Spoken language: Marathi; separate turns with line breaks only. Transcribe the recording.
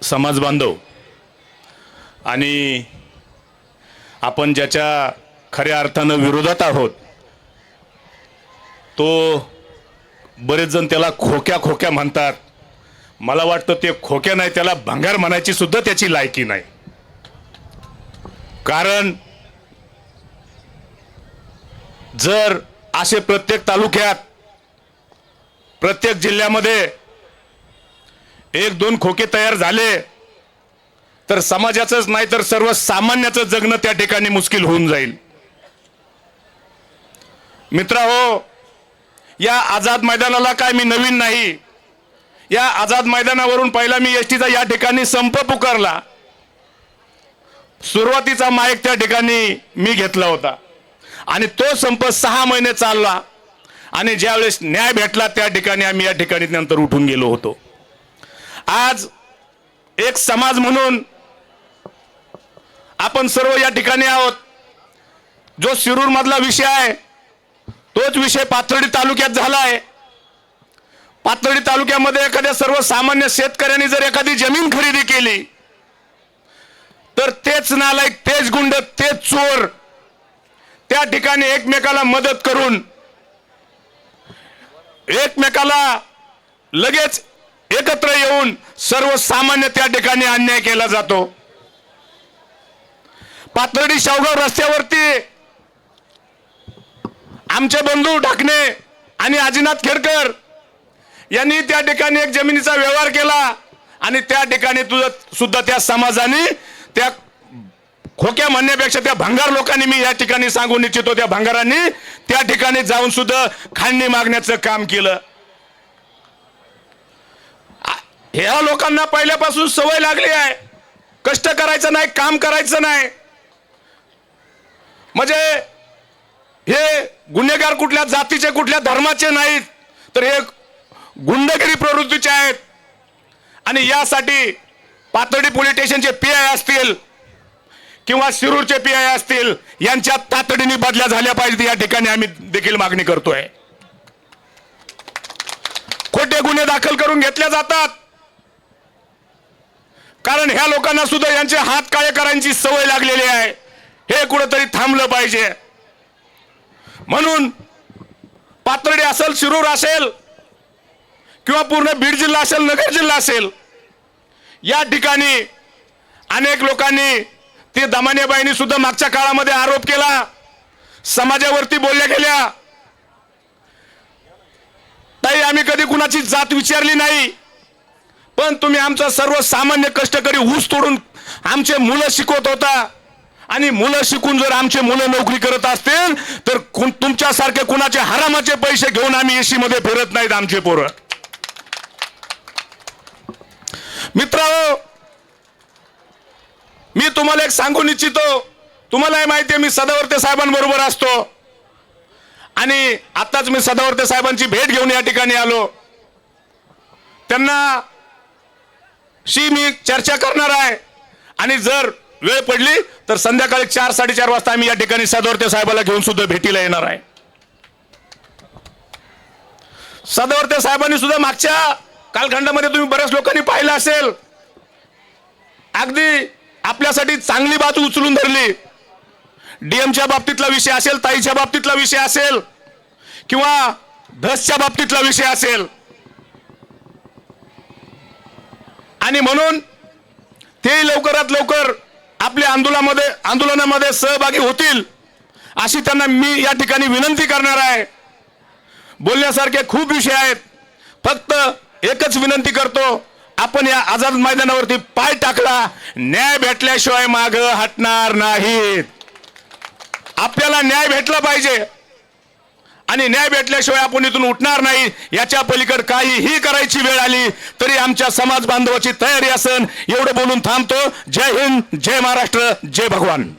समाज बांधव आणि आपण ज्याच्या खऱ्या अर्थानं विरोधात आहोत तो बरेच जण त्याला खोक्या खोक्या म्हणतात. मला वाटतं ते खोक्या नाही त्याला भंगार म्हणायची सुद्धा त्याची लायकी नाही. कारण जर असे प्रत्येक तालुक्यात प्रत्येक जिल्ह्यामध्ये एक दोन खोके तयार झाले तर समाजाचंच नाही तर सर्वसामान्याचं जगणं त्या ठिकाणी मुश्किल होऊन जाईल. मित्रा हो या आझाद मैदानाला काय मी नवीन नाही. या आझाद मैदानावरून पहिला मी एसटीचा या ठिकाणी संप पुकारला. सुरुवातीचा माईक त्या ठिकाणी मी घेतला होता. आणि तो संप सहा महिने चालला. आणि ज्यावेळेस न्याय भेटला त्या ठिकाणी आम्ही या ठिकाणी नंतर उठून गेलो होतो. आज एक समाज म्हणून आपण सर्व या ठिकाणी आहोत. जो शिरूर मधला विषय आहे तोच विषय पाथर्डी तालुक्यात झाला आहे पाथर्डी तालुक्यामध्ये एखाद्या सर्वसामान्य शेतकऱ्यांनी जर एखादी जमीन खरेदी केली तर तेच नालायक तेच गुंड तेच चोर त्या ठिकाणी एकमेकाला मदत करून एकमेकाला लगेच एकत्र येऊन सर्वसामान्य त्या ठिकाणी अन्याय केला जातो. पाथर्डी शावगाव रस्त्यावरती आमचे बंधू ढाकणे आणि आजीनाथ खेडकर यांनी त्या ठिकाणी एक जमिनीचा व्यवहार केला आणि त्या ठिकाणी तुझं सुद्धा त्या समाजाने त्या खोक्या म्हणण्यापेक्षा त्या भंगार लोकांनी मी या ठिकाणी सांगू इच्छितो त्या भंगारांनी त्या ठिकाणी जाऊन सुद्धा खांडणी मागण्याचं काम केलं. ह्या लोकांना पहिल्यापासून सवय लागली आहे. कष्ट करायचं नाही काम करायचं नाही. म्हणजे हे गुन्हेगार कुठल्या जातीचे कुठल्या धर्माचे नाहीत तर हे गुंडगिरी प्रवृत्तीचे आहेत. आणि यासाठी पातळी पोलीस स्टेशनचे पी आय असतील किंवा शिरूरचे पी आय असतील यांच्या तातडीने बदल्या झाल्या पाहिजेत. या ठिकाणी आम्ही देखील मागणी करतोय. खोटे गुन्हे दाखल करून घेतले जातात. कारण ह्या लोकांना सुद्धा यांचे हात काळे करायची सवय लागलेली आहे. हे कुठंतरी थांबलं पाहिजे. म्हणून पाथर्डी असेल शिरूर असेल किंवा पूर्ण बीड जिल्हा असेल नगर जिल्हा असेल या ठिकाणी अनेक लोकांनी ते दमानेबाईंनी सुद्धा मागच्या काळामध्ये आरोप केला. समाजावरती बोलल्या गेल्या. ताई आम्ही कधी कुणाची जात विचारली नाही. पण तुम्ही आमचा सर्वसामान्य कष्टकरी ऊस तोडून आमचे मुलं शिकवत होता. आणि मुलं शिकून जर आमचे मुलं नोकरी करत असतील तर तुमच्यासारखे कुणाचे हरामाचे पैसे घेऊन आम्ही एसी मध्ये फिरत नाहीत आमचे पोरं. मित्र मी तुम्हाला एक सांगून इच्छितो. तुम्हालाही माहिती आहे मी सदावर्ते साहेबांबरोबर असतो. आणि आताच मी सदावर्ते साहेबांची भेट घेऊन या ठिकाणी आलो. त्यांना शी मी चर्चा करणार आहे. आणि जर वेळ पडली तर संध्याकाळी चार साडेचार वाजता आम्ही या ठिकाणी सदावर्ते साहेबाला घेऊन सुद्धा भेटीला येणार आहे. सदावर्ते साहेबांनी सुद्धा मागच्या कालखंडामध्ये तुम्ही बऱ्याच लोकांनी पाहिलं असेल. अगदी आपल्यासाठी चांगली बाजू उचलून धरली. डीएमच्या बाबतीतला विषय असेल ताईच्या बाबतीतला विषय असेल किंवा धसच्या बाबतीतला विषय असेल आणि म्हणून ते लवकरात लवकर आपल्या आंदोलनामध्ये आंदोलनामध्ये सहभागी होतील अशी त्यांना मी या ठिकाणी विनंती करणार आहे. बोलण्यासारखे खूप विषय आहेत. फक्त एकच विनंती करतो आपण या आझाद मैदानावरती पाय टाकला न्याय भेटल्याशिवाय माग हटणार नाहीत. आपल्याला न्याय भेटला पाहिजे. आणि न्याय भेटल्याशिवाय आपण इथून उठणार नाही. याच्या पलीकडे काहीही करायची वेळ आली तरी आमच्या समाज बांधवाची तयारी असन. एवढं बोलून थांबतो. जय हिंद जय महाराष्ट्र जय भगवान.